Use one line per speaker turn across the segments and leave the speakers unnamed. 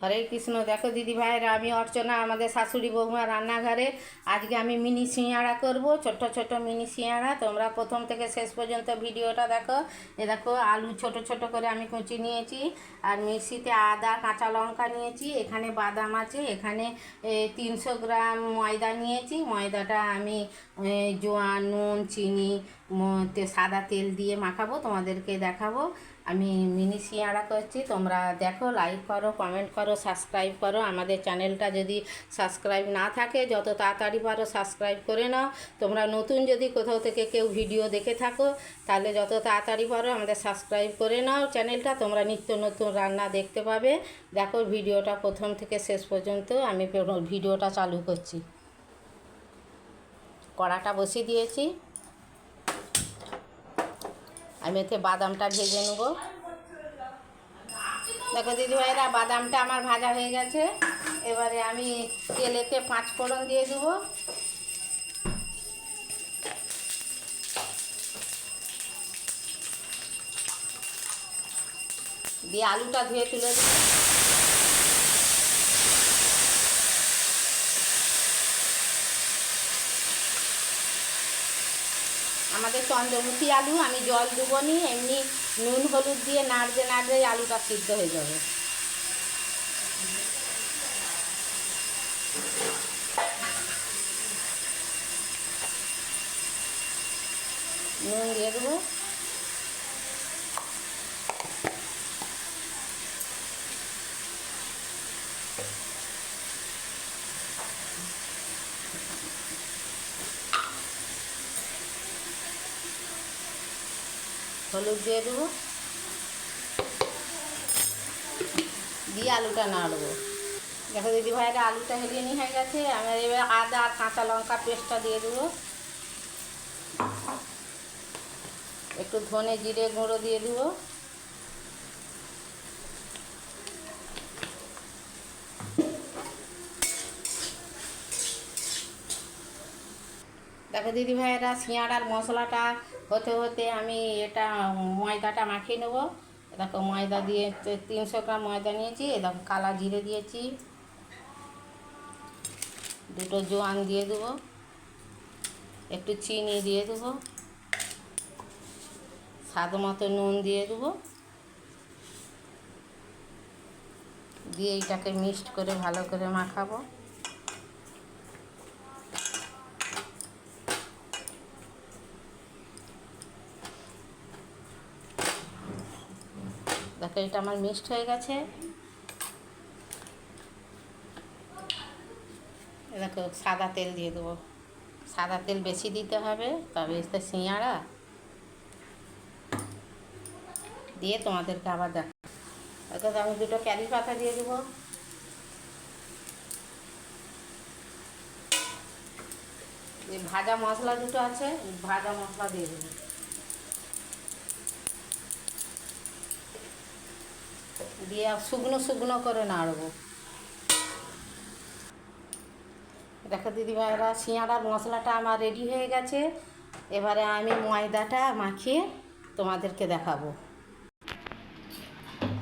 হরে কৃষ্ণ। দেখো দিদি ভাইরা আমি অর্চনা, আমাদের শাশুড়ি বৌমা রান্নাঘরে। আজকে আমি মিনি সিঙাড়া করব ছোট ছোট মিনি সিঙাড়া তোমরা প্রথম থেকে শেষ পর্যন্ত ভিডিওটা দেখো। এ দেখো, আলু ছোট ছোট করে আমি কুচি নিয়েছি, আর মিক্সিতে আদা, কাঁচা লঙ্কা নিয়েছি। এখানে বাদাম আছে, এখানে তিনশো গ্রাম ময়দা নিয়েছি। ময়দাটা আমি জোয়ান, নুন, চিনি সাদা তেল দিয়ে মাখাবো, তোমাদেরকে দেখাবো। আমি মিনি সিয়াড়া করছি, তোমরা দেখো লাইক করো কমেন্ট করো। সাবস্ক্রাইব করো আমাদের চ্যানেলটা যদি সাবস্ক্রাইব না থাকে, যত তাড়াতাড়ি পারো সাবস্ক্রাইব করে নাও। তোমরা নতুন যদি কোথাও থেকে কেউ ভিডিও দেখে থাকো, তাহলে যত তাড়াতাড়ি পারো আমাদের সাবস্ক্রাইব করে নাও চ্যানেলটা। তোমরা নিত্য নতুন রান্না দেখতে পাবে। দেখো ভিডিওটা প্রথম থেকে শেষ পর্যন্ত। আমি ভিডিওটা চালু করছি। কড়াটা বসিয়ে দিয়েছি। আমি এতে বাদামটা ভেজে নেব। দেখো দিদিভাইরা, বাদামটা আমার ভাজা হয়ে গেছে। এবারে আমি তেলেতে পাঁচ ফোড়ন দিয়ে দেবো। দিয়ে আলুটা ধুয়ে তুলে দেবো। আমাদের চন্দ্রমুখী আলু, আমি জল দেবো নি, এমনি নুন, হলুদ দিয়ে নাড়তে নাড়তে আলুটা সিদ্ধ হয়ে যাবে। নুন দিয়ে দেবো। হলুদ দিয়ে দেবো। দিয়ে আলুটা নাড়বো। দেখো দিদি ভাইরা আলুটা হেলিয়ে নিয়ে হয়ে গেছে। আমি এবার আদা আর কাঁচা লঙ্কা পেস্টটা দিয়ে দেবো। একটু ধনে জিরে গুঁড়ো দিয়ে দেবো। দেখো দিদি ভাইয়েরা সিঁয়াড়ার মশলাটা হতে হতে আমি এটা ময়দাটা মাখিয়ে নেব। দেখো ময়দা দিয়ে তিনশো গ্রাম ময়দা নিয়েছি, এ দেখো কালা জিরে দিয়েছি। দুটো জোয়ান দিয়ে দেবো, একটু চিনি দিয়ে দেবো, স্বাদ মতো নুন দিয়ে দেবো। দিয়ে এইটাকে মিক্সড করে ভালো করে মাখাবো। এটা আমার মিক্সড হয়ে গেছে। দেখো সাদা তেল দিয়ে দেবো। সাদা তেল বেশি দিতে হবে, তবে এটা সিঁয়াড়া দিয়ে তোমাদেরকে আবার দেখ দেখো আমি দুটো ক্যারি পাতা দিয়ে দেবো। এই ভাজা মশলা দুটো আছে, ভাজা মশলা দিয়ে দেবো। দিয়ে শুকনো শুকনো করে নাড়ব। দেখো দিদিভাইরা সিঁয়াড়ার মশলাটা আমার রেডি হয়ে গেছে। এবারে আমি ময়দাটা মাখিয়ে তোমাদেরকে দেখাবো।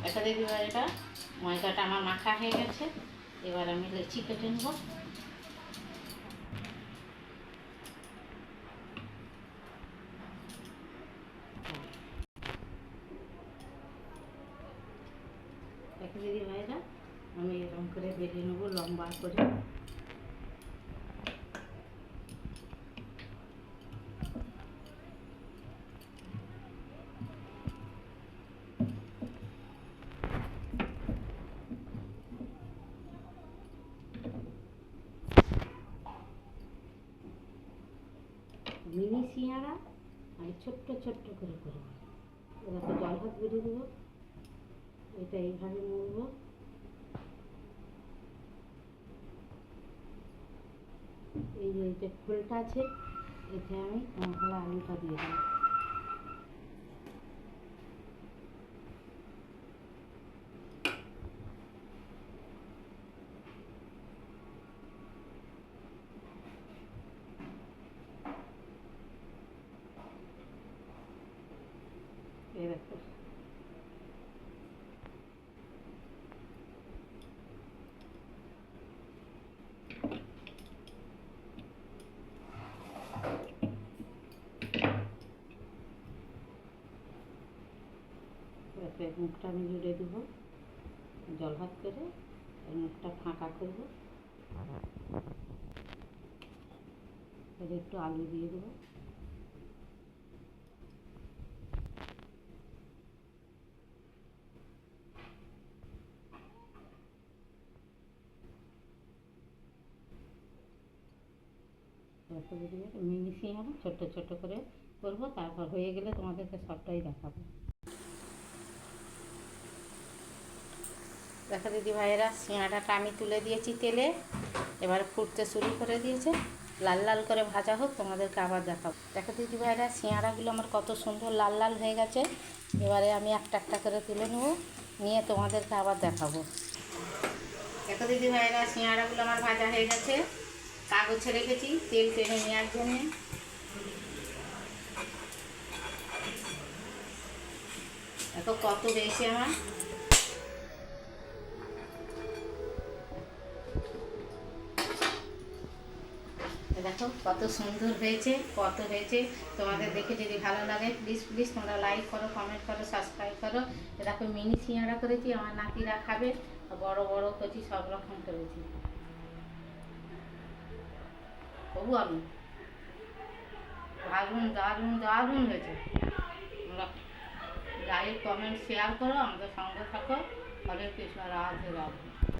দেখো দিদিভাইরা, ময়দাটা আমার মাখা হয়ে গেছে। এবার আমি লেচি কেটে নেব দেখো দিদি ভাইরা আমি এরকম করে বেলে নেব, লম্বা করে। মিনি সিয়ারা আমি ছোট্ট ছোট্ট করে করব। এবার জল হাত বেরিয়ে দেবো এটা এইভাবে মুড়বো এই যে যে খোলটা আছে এতে আমি মশলা আলুটা দিয়ে দেবো। এই দেখো মুখটা আমি জুড়ে দেবো। জল ভাত করে মুখটা ফাঁকা করব। একটু আলু দিয়ে দেবো। সিঙ্গারা ছোট্ট ছোট্ট করে করব, তারপর হয়ে গেলে তোমাদেরকে সবটাই দেখাবো। দেখো দিদি ভাইয়েরা সিঙ্গাড়াটা আমি তুলে দিয়েছি তেলে। এবারে ফুটতে শুরু করে দিয়েছে। লাল লাল করে ভাজা হোক, তোমাদেরকে আবার দেখাবো। দেখো দিদি ভাইয়েরা সিঙাড়াগুলো আমার কত সুন্দর লাল লাল হয়ে গেছে। এবারে আমি একটা একটা করে তুলে নেব। নিয়ে তোমাদেরকে আবার দেখাবো। দেখো দিদি ভাইয়েরা সিঙাড়াগুলো আমার ভাজা হয়ে গেছে। কাগজে রেখেছি, তেল টেনে নেওয়ার জন্যে দেখো কত বেশি আমার। কত সুন্দর হয়েছে, কত হয়েছে। তোমাদের দেখে যদি ভালো লাগে প্লিজ প্লিজ তোমরা লাইক করো কমেন্ট করো সাবস্ক্রাইব করো। এ দেখো মিনি সিঙ্গাড়া করেছি, আমার নাতিরা খাবে বড় বড় করেছি সব রকম করেছি। তবু আমি দারুণ দারুণ দারুণ হয়েছে। তোমরা লাইক কমেন্ট শেয়ার করো, আমাদের সঙ্গে থাকো। হরে কৃষ্ণ, রাধে রাধে।